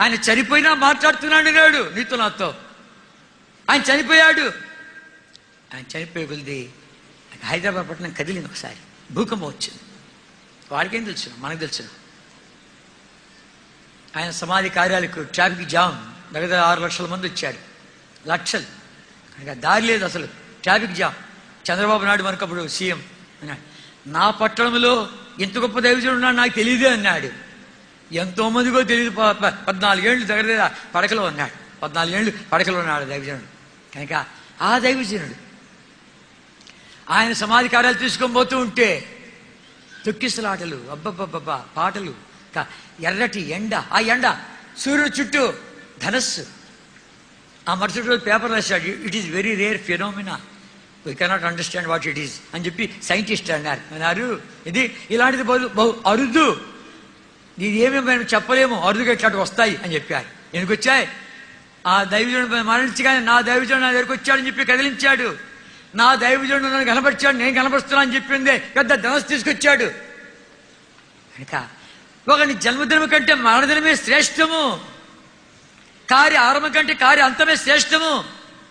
ఆయన చనిపోయినా మాట్లాడుతున్నాడు నాడు నీతో నాతో. ఆయన చనిపోయాడు. ఆయన చనిపోయే కొలిది హైదరాబాద్ పట్టణం కదిలింది ఒకసారి. భూకంపం వచ్చింది. వాడికేం తెలుసు? మనకు తెలుసు. ఆయన సమాధి కార్యాలకు ట్రాఫిక్ జామ్ దగ్గర ఆరు లక్షల మంది వచ్చాడు లక్షలు. కనుక దారి లేదు అసలు. Traffic jam. చంద్రబాబు నాయుడు మనకు అప్పుడు సీఎం. అన్నాడు నా పట్టణంలో ఇంత గొప్ప దైవజుడు ఉన్నాడు నాకు తెలియదే అన్నాడు. ఎంతో మందికో తెలియదు పద్నాలుగేళ్ళు దగ్గర పడకలో ఉన్నాడు. పద్నాలుగేళ్ళు పడకలో ఉన్నాడు దైవజనుడు. కనుక ఆ దైవజనుడు ఆయన సమాధి కార్యాలు తీసుకొని పోతూ ఉంటే తొక్కిసలాటలు అబ్బబ్బబ్బబ్బా పాటలు ఎర్రటి ఎండ ఆ ఎండ సూర్యుడు చుట్టూ ధనస్సు. ఆ మరుసటి రోజు పేపర్ రాశాడు it is very rare phenomena. We cannot understand what it is అని చెప్పి సైంటిస్ట్ అన్నారు. అన్నారు ఇది ఇలాంటిది బహు బహు అరుదు. ఇది ఏమి మేము చెప్పలేము అరుదుగా ఇట్లాంటి వస్తాయి అని చెప్పారు. ఎందుకు వచ్చాయి ఆ దైవజనుడు మరణించగానే నా దైవజనుడు నా దగ్గరకు వచ్చాడని చెప్పి కదిలించాడు. నా దైవజనుడు నన్ను కనపరిచాడు నేను కనపరుస్తున్నా అని చెప్పిందే పెద్ద ధనస్సు తీసుకొచ్చాడు. కనుక ఒకని జన్మదినం కంటే మరణదినమే శ్రేష్టము. కార్య ఆరంభం కంటే కార్య అంతమే శ్రేష్టము.